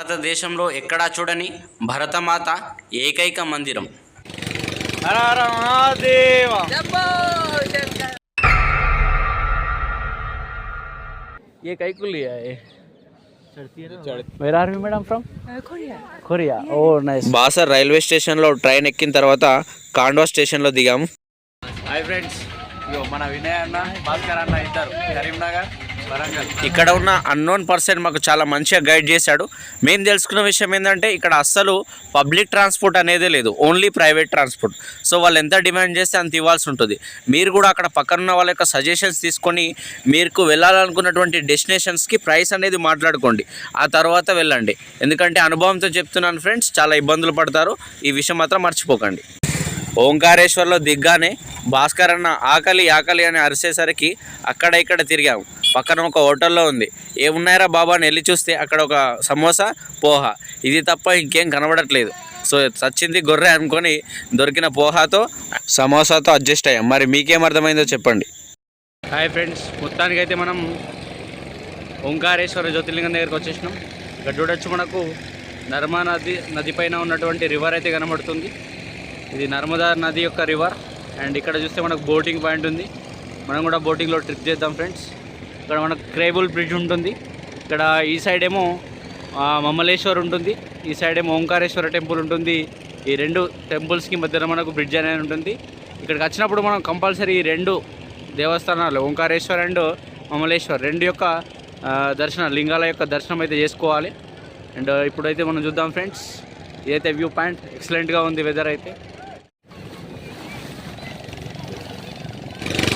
భారతదేశంలో ఎక్కడా చూడని భరతమాత ఏకైక మందిరం. ఏ కైకుల్లి madam from oh nice Basar railway స్టేషన్లో ట్రైన్ ఎక్కిన తర్వాత కాండో స్టేషన్లో దిగాము. హాయ్ ఫ్రెండ్స్ మన వినయ్ అన్న భాస్కర్ అన్న ఇద్దరు. కరీంనగర్ ఇక్కడ ఉన్న అన్నోన్ పర్సన్ మాకు చాలా మంచిగా గైడ్ చేశాడు. మేము తెలుసుకున్న విషయం ఏంటంటే ఇక్కడ అస్సలు పబ్లిక్ ట్రాన్స్పోర్ట్ అనేది లేదు. ఓన్లీ ప్రైవేట్ ట్రాన్స్పోర్ట్ సో వాళ్ళు ఎంత డిమాండ్ చేస్తే అంత ఇవ్వాల్సి ఉంటుంది. మీరు కూడా అక్కడ పక్కన ఉన్న వాళ్ళ యొక్క సజెషన్స్ తీసుకొని మీకు వెళ్ళాలనుకున్నటువంటి డెస్టినేషన్స్కి ప్రైస్ అనేది మాట్లాడుకోండి. ఆ తర్వాత వెళ్ళండి. ఎందుకంటే అనుభవంతో చెప్తున్నాను ఫ్రెండ్స్ చాలా ఇబ్బందులు పడతారు. ఈ విషయం మాత్రం మర్చిపోకండి. ఓంకారేశ్వర్లో దిగ్గానే భాస్కర్ అన్న ఆకలి ఆకలి అని అరిసేసరికి అక్కడ ఇక్కడ తిరిగాము పక్కన ఒక హోటల్లో ఉంది. ఏమున్నాయరా బాబా అని వెళ్ళి చూస్తే అక్కడ ఒక సమోసా పోహా. ఇది తప్ప ఇంకేం కనబడట్లేదు. సో చచ్చింది గొర్రె అనుకొని దొరికిన పోహాతో సమోసాతో అడ్జస్ట్ అయ్యాం. మరి మీకేం అర్థమైందో చెప్పండి. హాయ్ ఫ్రెండ్స్ మొత్తానికైతే మనం ఓంకారేశ్వర జ్యోతిర్లింగం దగ్గరికి వచ్చేసినాం. ఇక్కడ చూడొచ్చు మనకు నర్మా నది నది పైన ఉన్నటువంటి రివర్ అయితే కనబడుతుంది. ఇది నర్మదా నది యొక్క రివర్ అండ్ ఇక్కడ చూస్తే మనకు బోటింగ్ పాయింట్ ఉంది. మనం కూడా బోటింగ్లో ట్రిప్ చేద్దాం ఫ్రెండ్స్ ఇక్కడ మనకు క్రేబుల్ బ్రిడ్జ్ ఉంటుంది. ఇక్కడ ఈ సైడ్ ఏమో మమ్మలేశ్వర్ ఉంటుంది. ఈ సైడ్ ఏమో ఓంకారేశ్వర టెంపుల్ ఉంటుంది. ఈ రెండు టెంపుల్స్కి మధ్యన మనకు బ్రిడ్జ్ అనేది ఉంటుంది. ఇక్కడికి వచ్చినప్పుడు మనం కంపల్సరీ ఈ రెండు దేవస్థానాలు ఓంకారేశ్వర్ అండ్ మమలేశ్వర్ రెండు యొక్క దర్శన లింగాల యొక్క దర్శనం అయితే చేసుకోవాలి. అండ్ ఇప్పుడైతే మనం చూద్దాం ఫ్రెండ్స్ ఇదైతే వ్యూ పాయింట్ ఎక్సలెంట్గా ఉంది వెదర్ అయితే.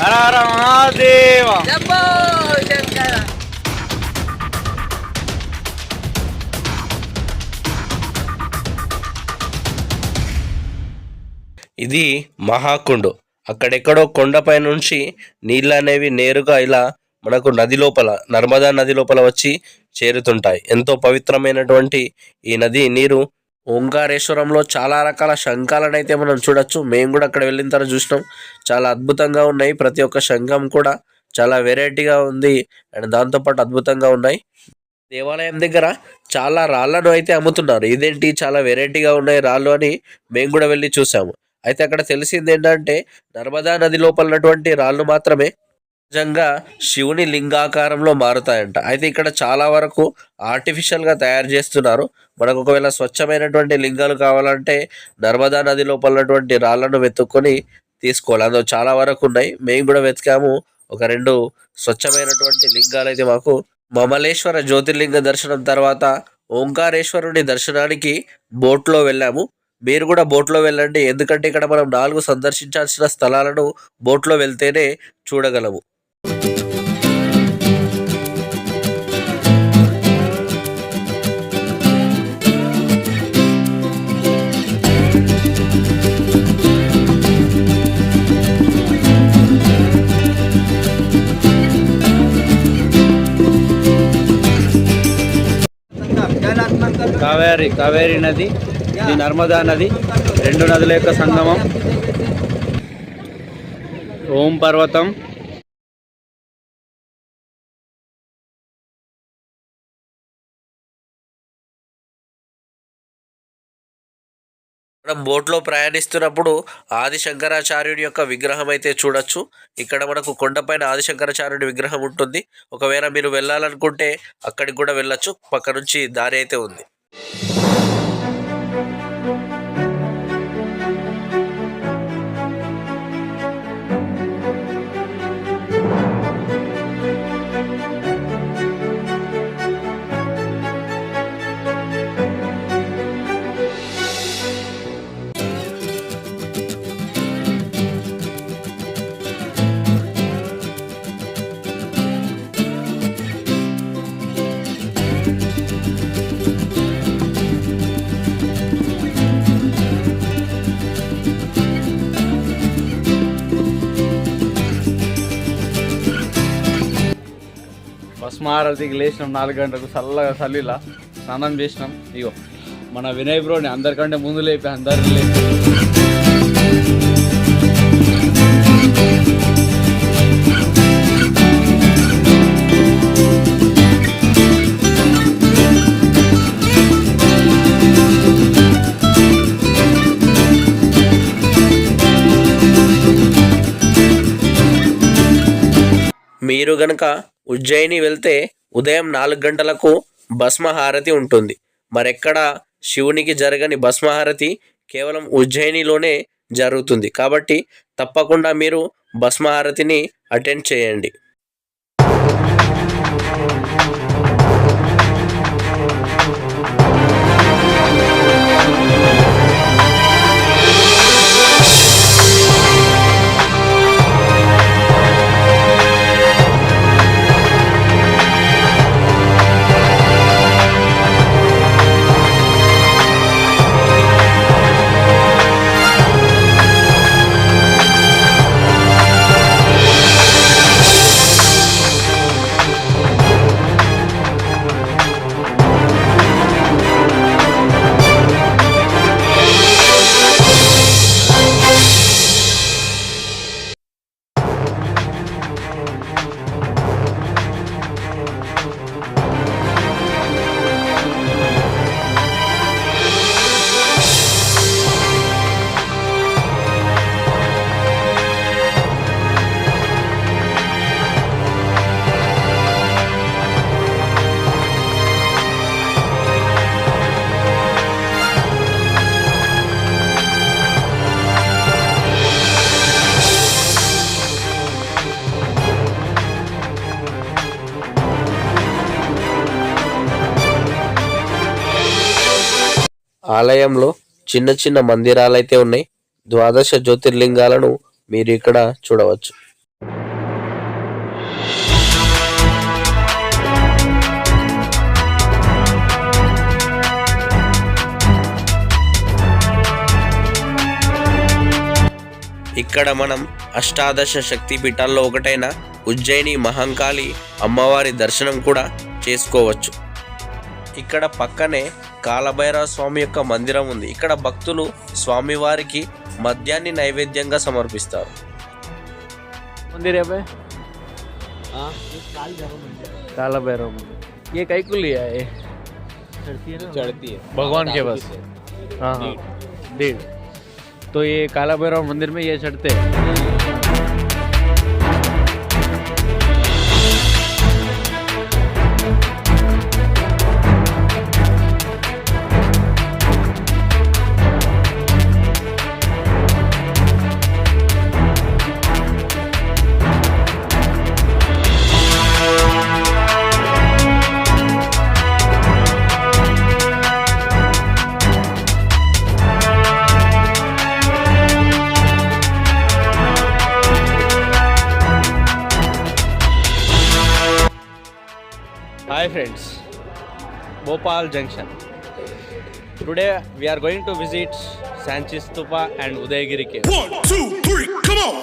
హర హర మహాదేవ ఇది మహాకుండు. అక్కడెక్కడో కొండపై నుంచి నీళ్ళు అనేవి నేరుగా ఇలా మనకు నది లోపల నర్మదా నది లోపల వచ్చి చేరుతుంటాయి. ఎంతో పవిత్రమైనటువంటి ఈ నది నీరు ఓంకారేశ్వరంలో చాలా రకాల శంఖాలను అయితే మనం చూడొచ్చు. మేము కూడా అక్కడ వెళ్ళిన తర్వాత చూసినాం. చాలా అద్భుతంగా ఉన్నాయి. ప్రతి ఒక్క శంఖం కూడా చాలా వెరైటీగా ఉంది. అండ్ దాంతోపాటు అద్భుతంగా ఉన్నాయి. దేవాలయం దగ్గర చాలా రాళ్ళను అయితే అమ్ముతున్నారు. ఇదేంటి? చాలా వెరైటీగా ఉన్నాయి రాళ్ళు అని మేము కూడా వెళ్ళి చూసాము. అయితే అక్కడ తెలిసింది ఏంటంటే నర్మదా నది లోపల ఉన్నటువంటి రాళ్ళు మాత్రమే నిజంగా శివుని లింగాకారంలో మారుతాయంట. అయితే ఇక్కడ చాలా వరకు ఆర్టిఫిషియల్గా తయారు చేస్తున్నారు. మనకు ఒకవేళ స్వచ్ఛమైనటువంటి లింగాలు కావాలంటే నర్మదా నది లోపల ఉన్నటువంటి రాళ్ళను వెతుక్కొని తీసుకోవాలి. అందులో చాలా వరకు ఉన్నాయి. మేము కూడా వెతికాము. ఒక రెండు స్వచ్ఛమైనటువంటి లింగాలు అయితే మాకు. మమలేశ్వర జ్యోతిర్లింగ దర్శనం తర్వాత ఓంకారేశ్వరుని దర్శనానికి బోట్లో వెళ్ళాము. మీరు కూడా బోట్లో వెళ్ళండి. ఎందుకంటే ఇక్కడ మనం నాలుగు సందర్శించాల్సిన స్థలాలను బోట్లో వెళ్తేనే చూడగలము. కావేరి కావేరి నది ఇది నర్మదా నది రెండు నదుల యొక్క సంగమం. ఓం పర్వతం. మనం బోట్లో ప్రయాణిస్తున్నప్పుడు ఆది శంకరాచార్యుడి యొక్క విగ్రహం అయితే చూడొచ్చు. ఇక్కడ మనకు కొండపైన ఆది శంకరాచార్యుడి విగ్రహం ఉంటుంది. ఒకవేళ మీరు వెళ్ళాలనుకుంటే అక్కడికి కూడా వెళ్ళొచ్చు. పక్క నుంచి దారి అయితే ఉంది. బస్ దిగి లేచినాం నాలుగు గంటలకు చల్లగా చల్లిలా. స్నానం చేసినాం. ఇగో మన వినయ్ బ్రోని అందరికంటే ముందు లేపి అందరిని లేపి. మీరు గనక ఉజ్జయిని వెళ్తే ఉదయం నాలుగు గంటలకు భస్మహారతి ఉంటుంది. మరెక్కడ శివునికి జరగని భస్మహారతి కేవలం ఉజ్జయినిలోనే జరుగుతుంది. కాబట్టి తప్పకుండా మీరు భస్మహారతిని అటెండ్ చేయండి. ఆలయంలో చిన్న చిన్న మందిరాలైతే ఉన్నాయి. ద్వాదశ జ్యోతిర్లింగాలను మీరు ఇక్కడ చూడవచ్చు. ఇక్కడ మనం అష్టాదశ శక్తి పీఠాల్లో ఒకటైన ఉజ్జయిని మహంకాళి అమ్మవారి దర్శనం కూడా చేసుకోవచ్చు. ఇక్కడ పక్కనే కాలభైరవ స్వామి యొక్క మందిరం ఉంది ఇక్కడ భక్తులు స్వామివారికి మద్యాన్ని నైవేద్యంగా సమర్పిస్తారు मंदिर है पे काला भैरव मंदिर ये कई को लिया है चढ़ती है भगवान के पास हाँ हाँ डेढ़ तो ये काला भैरव मंदिर में ये चढ़ते हैं Bhopal Junction. Today we are going to visit Sanchi Stupa and Udayagiri Cave. One, two, three, come on!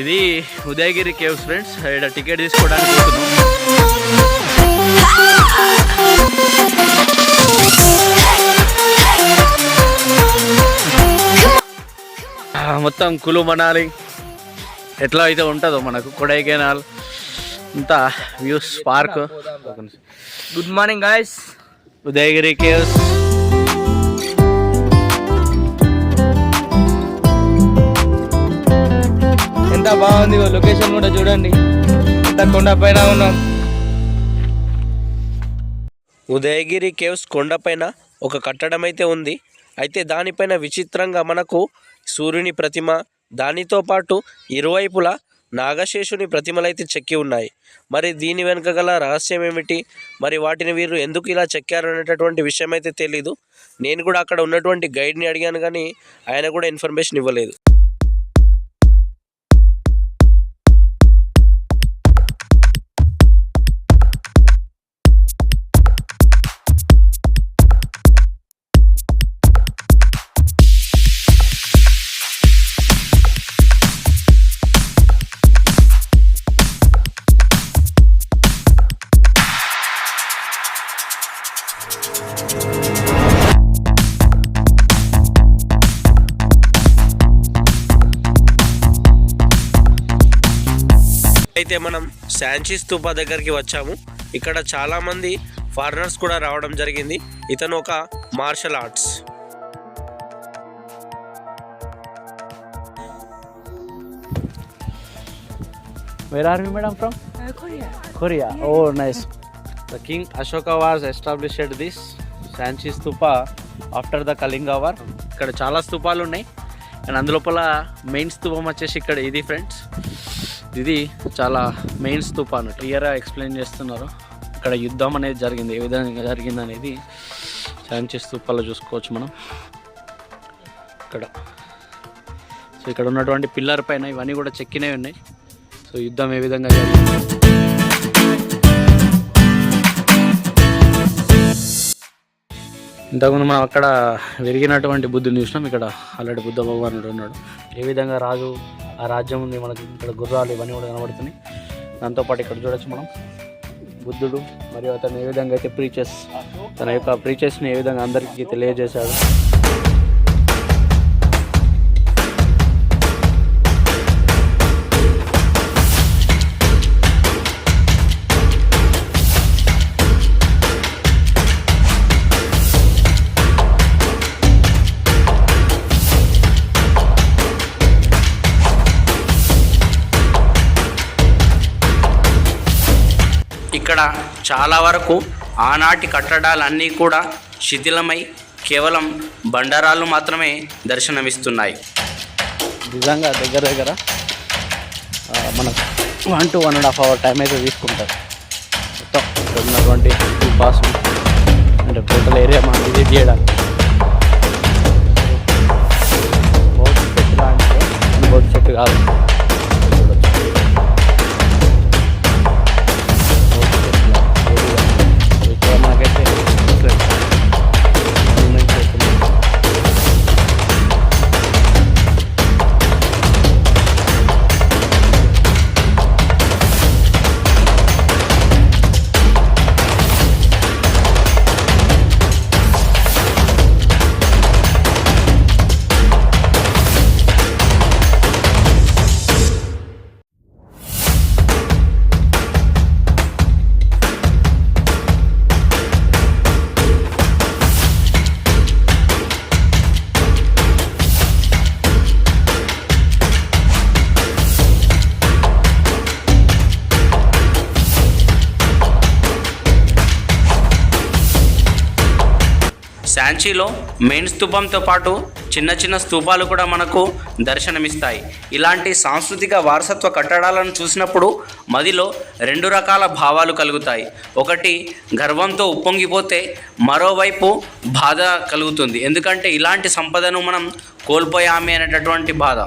ఇది ఉదయగిరి కేవ్స్ ఫ్రెండ్స్ ఇక్కడ టికెట్ తీసుకోవడానికి మొత్తం కులు మనాలి ఎట్లా అయితే ఉంటుందో మనకు కొడైకెనాల్ అంతా views park good morning guys Udayagiri caves. ఎంత బాగుంది లొకేషన్ కూడా చూడండి. ఎంత కొండ పైన ఉన్నాం. ఉదయగిరి కేవ్స్ కొండపైన ఒక కట్టడం అయితే ఉంది. అయితే దానిపైన విచిత్రంగా మనకు సూర్యుని ప్రతిమ దానితో పాటు ఇరువైపులా నాగశేషుని ప్రతిమలైతే చెక్కి ఉన్నాయి. మరి దీని వెనుక గల రహస్యం ఏమిటి మరి వాటిని వీరు ఎందుకు ఇలా చెక్కారు అనేటటువంటి విషయం అయితే తెలీదు. నేను కూడా అక్కడ ఉన్నటువంటి గైడ్ని అడిగాను కానీ ఆయన కూడా ఇన్ఫర్మేషన్ ఇవ్వలేదు. అయితే మనం శాంచి స్తూపా దగ్గరికి వచ్చాము. ఇక్కడ చాలా మంది ఫారినర్స్ కూడా రావడం జరిగింది. ఇతను ఒక martial arts. From Korea oh nice king Ashoka wars established this Sanchi stupa after the Kalinga war ఇక్కడ చాలా స్తూపాలు ఉన్నాయి. అండ్ అందులోపల మెయిన్ స్తూపం వచ్చేసి ఇక్కడ ఇది ఫ్రెండ్స్ ఇది చాలా మెయిన్ స్తూప అన్నట్టు క్లియర్గా ఎక్స్ప్లెయిన్ చేస్తున్నారు. ఇక్కడ యుద్ధం అనేది జరిగింది. ఏ విధంగా జరిగింది అనేది శాంచి స్తూపాలో చూసుకోవచ్చు మనం. ఇక్కడ. సో ఇక్కడ ఉన్నటువంటి పిల్లర్ పైన ఇవన్నీ కూడా చెక్కినవి ఉన్నాయి. సో యుద్ధం ఏ విధంగా జరిగింది? ఇంతకుముందు మనం అక్కడ విరిగినటువంటి బుద్ధుని చూసినాం. ఇక్కడ ఆల్రెడీ బుద్ధ భగవానుడు ఉన్నాడు. ఏ విధంగా రాజు ఆ రాజ్యం ఉంది మనకి ఇక్కడ గుర్రాలు ఇవన్నీ కూడా కనబడుతున్నాయి. దాంతోపాటు ఇక్కడ చూడొచ్చు మనం. బుద్ధుడు మరియు అతను ఏ విధంగా అయితే ప్రీచెస్ తన యొక్క ప్రీచెస్ని ఏ విధంగా అందరికీ తెలియజేశాడు. ఇక్కడ చాలా వరకు ఆనాటి కట్టడాలన్నీ కూడా శిథిలమై కేవలం బండరాళ్ళు మాత్రమే దర్శనమిస్తున్నాయి. నిజంగా దగ్గర దగ్గర మనకు one to one and half hour time అయితే తీసుకుంటారు. మొత్తం ఇక్కడ ఉన్నటువంటి పాస్ అంటే టోటల్ ఏరియా మనం విజిట్ చేయడానికి. చెట్టు కాదు. శాంచీలో మెయిన్ స్తూపంతో పాటు చిన్న చిన్న స్తూపాలు కూడా మనకు దర్శనమిస్తాయి. ఇలాంటి సాంస్కృతిక వారసత్వ కట్టడాలను చూసినప్పుడు మదిలో రెండు రకాల భావాలు కలుగుతాయి. ఒకటి గర్వంతో ఉప్పొంగిపోతే మరోవైపు బాధ కలుగుతుంది. ఎందుకంటే ఇలాంటి సంపదను మనం కోల్పోయామే అనేటటువంటి బాధ.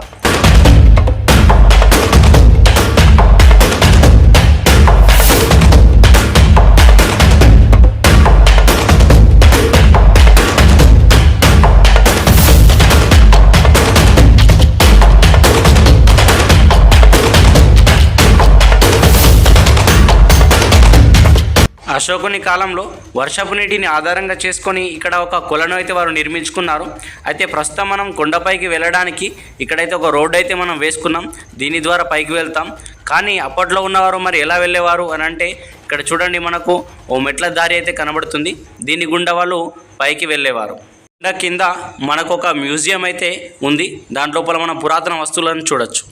అశోకుని కాలంలో వర్షపు నీటిని ఆధారంగా చేసుకొని ఇక్కడ ఒక కొలను అయితే వారు నిర్మించుకున్నారు. అయితే ప్రస్తుతం మనం కొండపైకి వెళ్ళడానికి ఇక్కడైతే ఒక రోడ్డు అయితే మనం వేసుకున్నాం. దీని ద్వారా పైకి వెళ్తాం. కానీ అప్పట్లో ఉన్నవారు మరి ఎలా వెళ్ళేవారు అని అంటే ఇక్కడ చూడండి మనకు ఓ మెట్ల దారి అయితే కనబడుతుంది. దీని గుండా వాళ్ళు పైకి వెళ్ళేవారు. కొండ కింద మనకు ఒక మ్యూజియం అయితే ఉంది. దాంట్లోపల మనం పురాతన వస్తువులను చూడొచ్చు.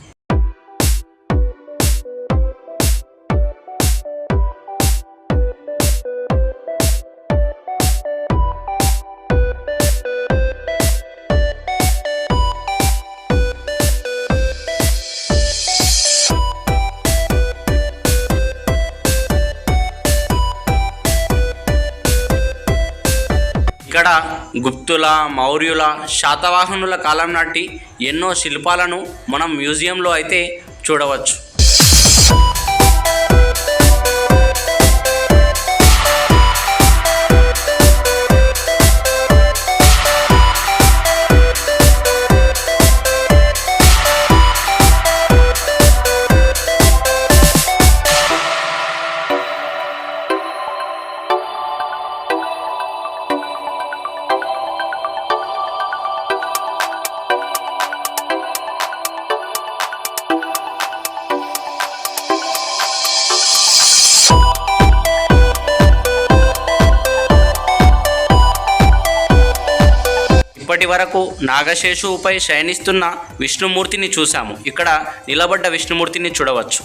గుప్తుల మౌర్యుల శాతవాహనుల కాలం నాటి ఎన్నో శిల్పాలను మనం మ్యూజియంలో అయితే చూడవచ్చు. ఇప్పటి వరకు నాగశేషువుపై శయనిస్తున్న విష్ణుమూర్తిని చూశాము. ఇక్కడ నిలబడ్డ విష్ణుమూర్తిని చూడవచ్చు.